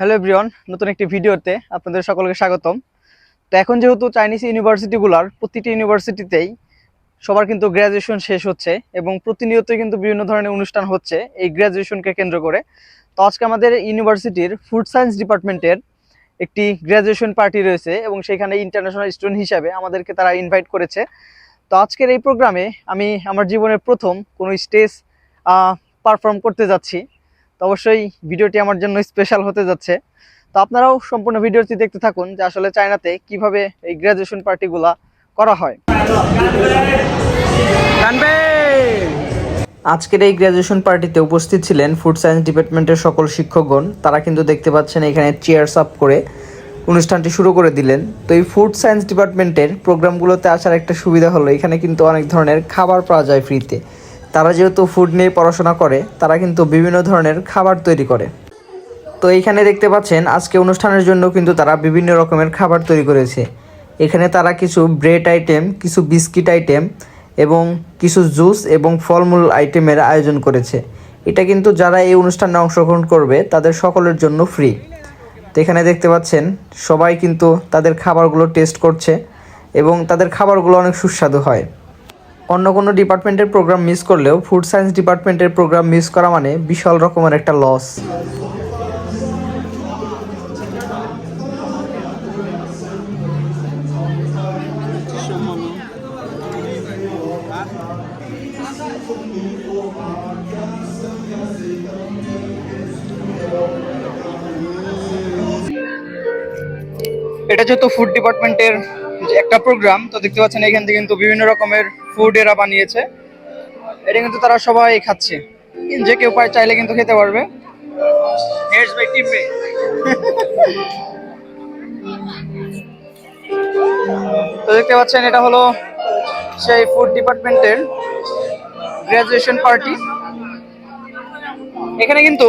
Hello everyone, নতুন একটি ভিডিওতে আপনাদের সকলকে স্বাগতম। তো এখন যেহেতু চাইনিজ ইউনিভার্সিটিগুলোর প্রতিটি ইউনিভার্সিটিতেই সবার কিন্তু গ্র্যাজুয়েশন শেষ হচ্ছে এবং প্রতিনিয়তই কিন্তু বিভিন্ন ধরনের অনুষ্ঠান হচ্ছে এই গ্র্যাজুয়েশনকে কেন্দ্র করে। তো আজকে আমাদের ইউনিভার্সিটির ফুড সায়েন্স ডিপার্টমেন্টের একটি গ্র্যাজুয়েশন পার্টি রয়েছে এবং সেখানে ইন্টারন্যাশনাল স্টুডেন্ট হিসাবে আমাদেরকে তারা ইনভাইট করেছে। তো আজকের এই প্রোগ্রামে আমি আমার জীবনের প্রথম কোনো স্টেজ পারফর্ম করতে যাচ্ছি। তো অবশ্যই ভিডিওটি আমার জন্য স্পেশাল হতে যাচ্ছে। তো আপনারাও সম্পূর্ণ ভিডিওটি দেখতে থাকুন যে আসলে চায়নাতে কীভাবে এই গ্র্যাজুয়েশন পার্টিগুলা করা হয়। আজকের এই গ্র্যাজুয়েশন পার্টিতে উপস্থিত ছিলেন ফুড সায়েন্স ডিপার্টমেন্টের সকল শিক্ষকগণ। তারা কিন্তু দেখতে পাচ্ছেন এখানে চেয়ার্স আপ করে অনুষ্ঠানটি শুরু করে দিলেন। তো এই ফুড সায়েন্স ডিপার্টমেন্টের প্রোগ্রামগুলোতে আসার একটা সুবিধা হলো, এখানে কিন্তু অনেক ধরনের খাবার পাওয়া যায় ফ্রিতে তারা যেহেতু ফুড নিয়ে পড়াশোনা করে, তারা কিন্তু বিভিন্ন ধরনের খাবার তৈরি করে। তো এইখানে দেখতে পাচ্ছেন, আজকে অনুষ্ঠানের জন্য কিন্তু তারা বিভিন্ন রকমের খাবার তৈরি করেছে। এখানে তারা কিছু ব্রেড আইটেম কিছু বিস্কিট আইটেম এবং কিছু জুস এবং ফলমূল আইটেমের আয়োজন করেছে। এটা কিন্তু যারা এই অনুষ্ঠানে অংশগ্রহণ করবে, তাদের সকলের জন্য ফ্রি তো এখানে দেখতে পাচ্ছেন, সবাই কিন্তু তাদের খাবারগুলো টেস্ট করছে এবং তাদের খাবারগুলো অনেক সুস্বাদু হয়। অন্য কোনো ডিপার্টমেন্টের প্রোগ্রাম মিস করলেও ফুড সায়েন্স ডিপার্টমেন্টের প্রোগ্রাম মিস করা মানে বিশাল রকমের একটা লস এটা যেহেতু ফুড ডিপার্টমেন্টের একটা প্রোগ্রাম তো দেখতে পাচ্ছেন এখান থেকে কিন্তু বিভিন্ন রকমের ফুড এরা বানিয়েছে। এটা কিন্তু তারা সবাই খাচ্ছে। যে কেউ পায় চাইলে কিন্তু খেতে পারবে। তো দেখতে পাচ্ছেন এটা হলো সেই ফুড ডিপার্টমেন্টের গ্রাজুয়েশন পার্টি এখানে কিন্তু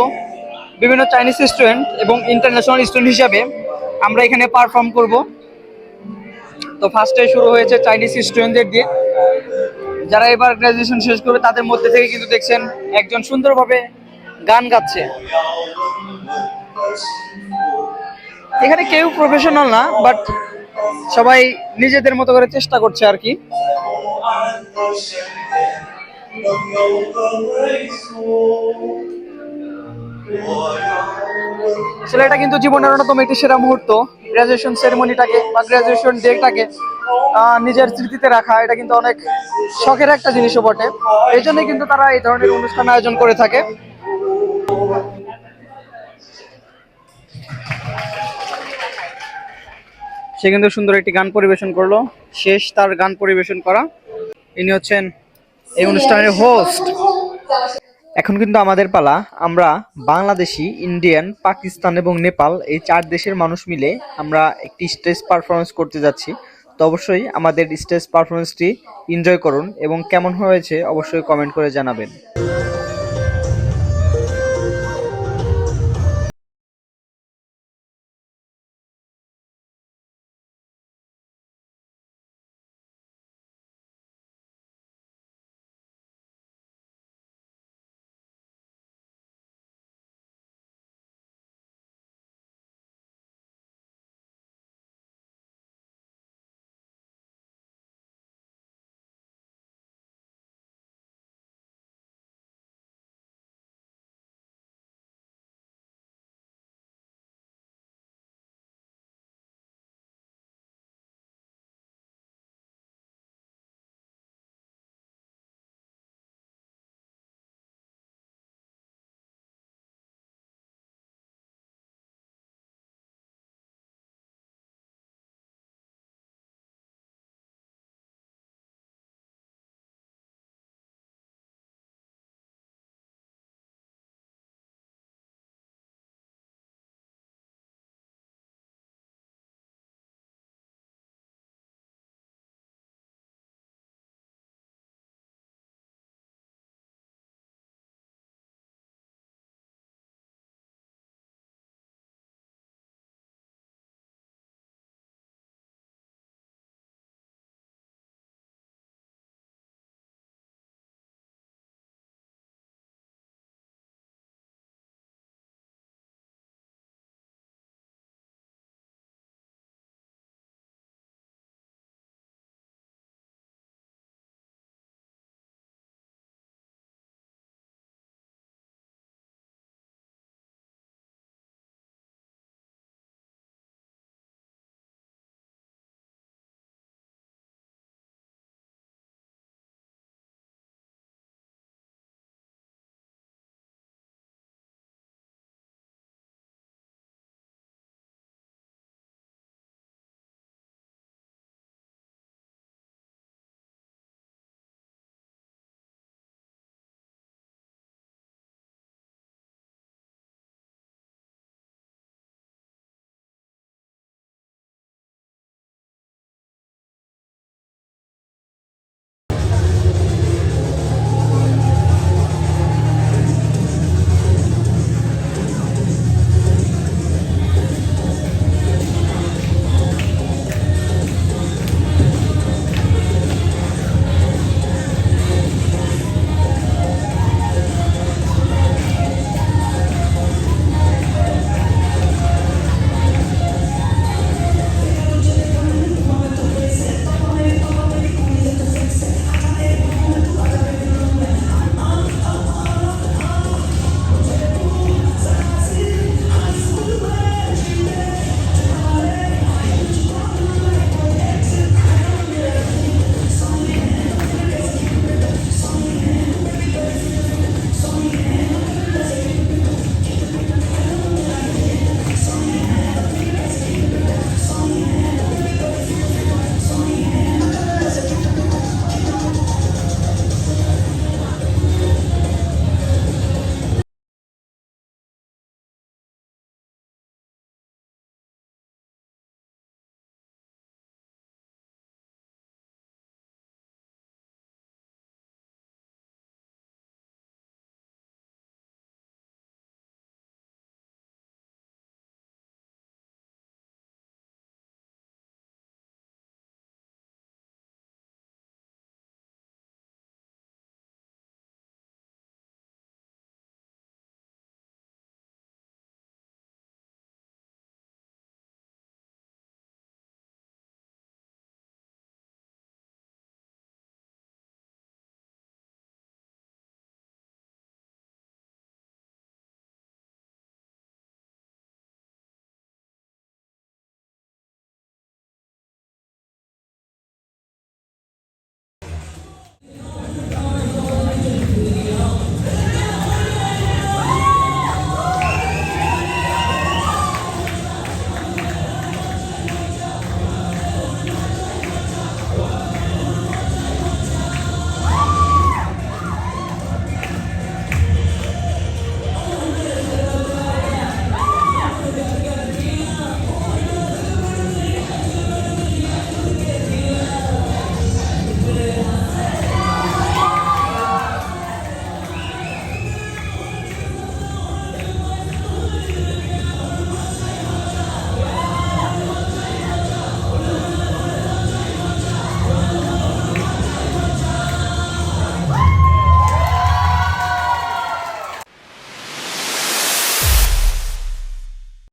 বিভিন্ন চাইনিজ স্টুডেন্ট এবং ইন্টারন্যাশনাল স্টুডেন্ট হিসাবে আমরা এখানে পারফর্ম করব। তো ফার্স্টে শুরু হয়েছে চাইনিজ স্টুডেন্টদের দিয়ে যারা এবার গ্রাজুয়েশন শেষ করবে, তাদের মধ্যে থেকে কিন্তু দেখছেন একজন সুন্দরভাবে গান গাচ্ছে। এখানে কেউ প্রফেশনাল না বাট সবাই নিজেদের মতো করে চেষ্টা করছে আর কি। এটা কিন্তু জীবনের অন্যতম একটি সেরা মুহূর্ত। গ্রাজুয়েশন সেরেমনিটাকে বা গ্রাজুয়েশন ডেটাকে নিজের স্মৃতিতে রাখা, এটা কিন্তু অনেক শখের একটা জিনিসও বটে। এই জন্যই কিন্তু তারা এই ধরনের অনুষ্ঠান আয়োজন করে থাকে। সে কিন্তু সুন্দর একটি গান পরিবেশন করল। শেষ তার গান পরিবেশন করা। ইনি হচ্ছেন এই অনুষ্ঠানের হোস্ট এখন কিন্তু আমাদের পালা। আমরা বাংলাদেশি, ইন্ডিয়ান, পাকিস্তান এবং নেপাল এই চার দেশের মানুষ মিলে আমরা একটি স্টেজ পারফরমেন্স করতে যাচ্ছি। তো অবশ্যই আমাদের স্টেজ পারফরমেন্সটি এনজয় করুন এবং কেমন হয়েছে অবশ্যই কমেন্ট করে জানাবেন।